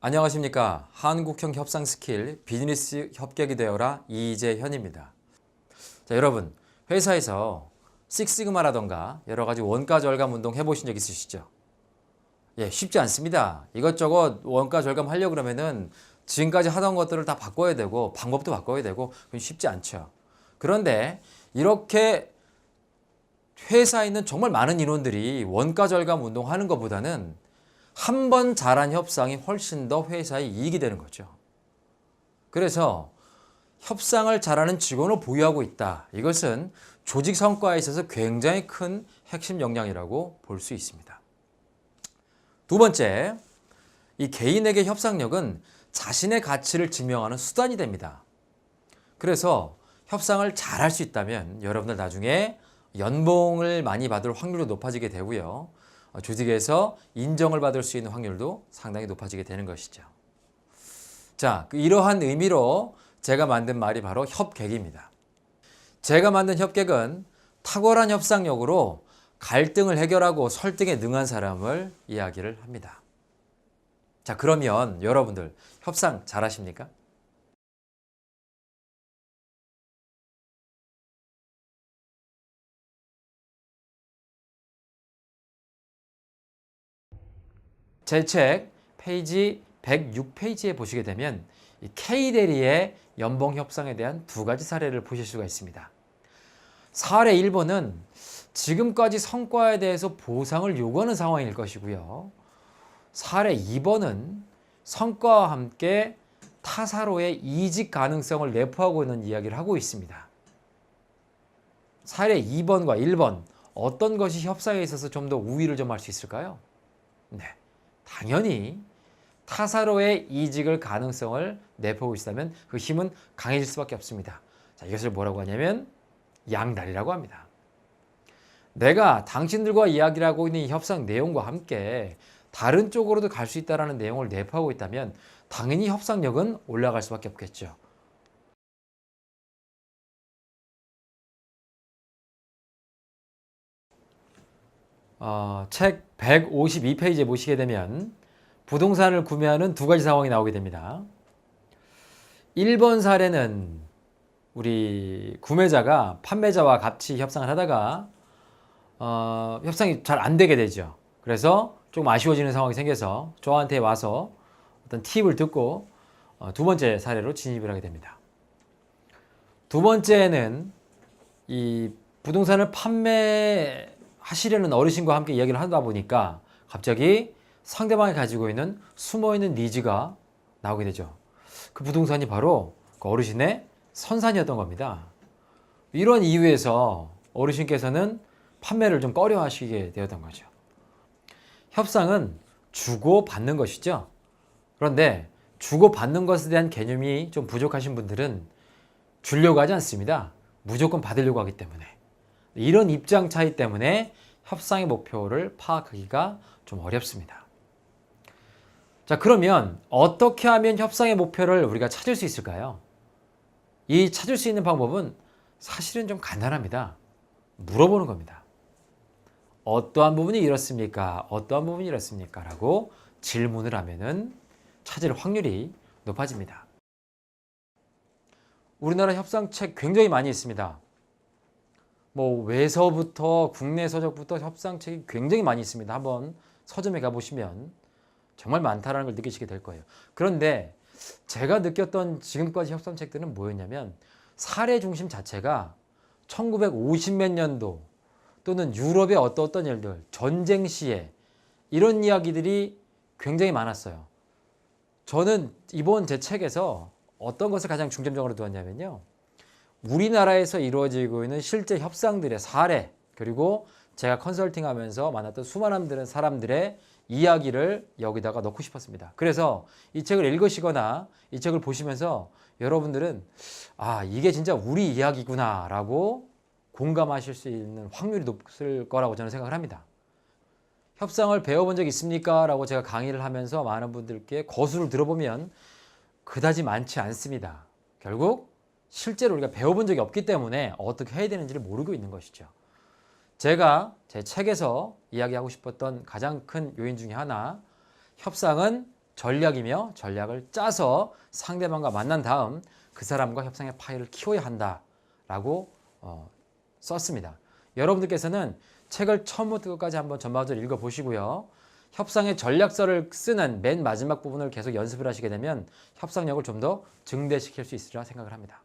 안녕하십니까. 한국형 협상 스킬 비즈니스 협격이 되어라 이재현입니다. 자, 여러분, 회사에서 식시그마라던가 여러 가지 원가 절감 운동 해보신 적 있으시죠? 예, 쉽지 않습니다. 이것저것 원가 절감 하려고 그러면은 지금까지 하던 것들을 다 바꿔야 되고 방법도 바꿔야 되고 쉽지 않죠. 그런데 이렇게 회사에 있는 정말 많은 인원들이 원가 절감 운동하는 것보다는 한 번 잘한 협상이 훨씬 더 회사에 이익이 되는 거죠. 그래서 협상을 잘하는 직원을 보유하고 있다. 이것은 조직 성과에 있어서 굉장히 큰 핵심 역량이라고 볼 수 있습니다. 두 번째, 이 개인에게 협상력은 자신의 가치를 증명하는 수단이 됩니다. 그래서 협상을 잘할 수 있다면 여러분들 나중에 연봉을 많이 받을 확률도 높아지게 되고요. 어, 조직에서 인정을 받을 수 있는 확률도 상당히 높아지게 되는 것이죠. 자, 그 이러한 의미로 제가 만든 말이 바로 협객입니다. 제가 만든 협객은 탁월한 협상력으로 갈등을 해결하고 설득에 능한 사람을 이야기를 합니다. 자, 그러면 여러분들 협상 잘하십니까? 제 책 페이지 106페이지에 보시게 되면 이 K 대리의 연봉 협상에 대한 두 가지 사례를 보실 수가 있습니다. 사례 1번은 지금까지 성과에 대해서 보상을 요구하는 상황일 것이고요. 사례 2번은 성과와 함께 타사로의 이직 가능성을 내포하고 있는 이야기를 하고 있습니다. 사례 2번과 1번 어떤 것이 협상에 있어서 좀 더 우위를 점할 수 있을까요? 네. 당연히 타사로의 이직을 가능성을 내포하고 있다면 그 힘은 강해질 수밖에 없습니다. 자, 이것을 뭐라고 하냐면 양다리라고 합니다. 내가 당신들과 이야기를 하고 있는 이 협상 내용과 함께 다른 쪽으로도 갈 수 있다는 내용을 내포하고 있다면 당연히 협상력은 올라갈 수밖에 없겠죠. 어, 책 152페이지에 보시게 되면 부동산을 구매하는 두 가지 상황이 나오게 됩니다. 1번 사례는 우리 구매자가 판매자와 같이 협상을 하다가 어, 협상이 잘 안 되게 되죠. 그래서 조금 아쉬워지는 상황이 생겨서 저한테 와서 어떤 팁을 듣고 어, 두 번째 사례로 진입을 하게 됩니다. 두 번째는 이 부동산을 판매 하시려는 어르신과 함께 이야기를 하다 보니까 갑자기 상대방이 가지고 있는 숨어 있는 니즈가 나오게 되죠. 그 부동산이 바로 그 어르신의 선산이었던 겁니다. 이런 이유에서 어르신께서는 판매를 좀 꺼려 하시게 되었던 거죠. 협상은 주고 받는 것이죠. 그런데 주고 받는 것에 대한 개념이 좀 부족하신 분들은 주려고 하지 않습니다. 무조건 받으려고 하기 때문에. 이런 입장 차이 때문에 협상의 목표를 파악하기가 좀 어렵습니다. 자, 그러면 어떻게 하면 협상의 목표를 우리가 찾을 수 있을까요? 이 찾을 수 있는 방법은 사실은 좀 간단합니다. 물어보는 겁니다. 어떠한 부분이 이렇습니까? 어떠한 부분이 이렇습니까? 라고 질문을 하면은 찾을 확률이 높아집니다. 우리나라 협상책 굉장히 많이 있습니다. 뭐 외서부터 국내 서적부터 협상책이 굉장히 많이 있습니다. 한번 서점에 가보시면 정말 많다라는 걸 느끼시게 될 거예요. 그런데 제가 느꼈던 지금까지 협상책들은 뭐였냐면 사례 중심 자체가 1950몇 년도 또는 유럽의 어떤 어떤 일들 전쟁 시에 이런 이야기들이 굉장히 많았어요. 저는 이번 제 책에서 어떤 것을 가장 중점적으로 두었냐면요. 우리나라에서 이루어지고 있는 실제 협상들의 사례 그리고 제가 컨설팅하면서 만났던 수많은 사람들의 이야기를 여기다가 넣고 싶었습니다. 그래서 이 책을 읽으시거나 이 책을 보시면서 여러분들은 아 이게 진짜 우리 이야기구나 라고 공감하실 수 있는 확률이 높을 거라고 저는 생각을 합니다. 협상을 배워본 적 있습니까? 라고 제가 강의를 하면서 많은 분들께 거수를 들어보면 그다지 많지 않습니다. 결국 실제로 우리가 배워본 적이 없기 때문에 어떻게 해야 되는지를 모르고 있는 것이죠. 제가 제 책에서 이야기하고 싶었던 가장 큰 요인 중에 하나, 협상은 전략이며 전략을 짜서 상대방과 만난 다음 그 사람과 협상의 파일을 키워야 한다라고 어, 썼습니다. 여러분들께서는 책을 처음부터 끝까지 한번 전반적으로 읽어보시고요. 협상의 전략서를 쓰는 맨 마지막 부분을 계속 연습을 하시게 되면 협상력을 좀 더 증대시킬 수 있으리라 생각을 합니다.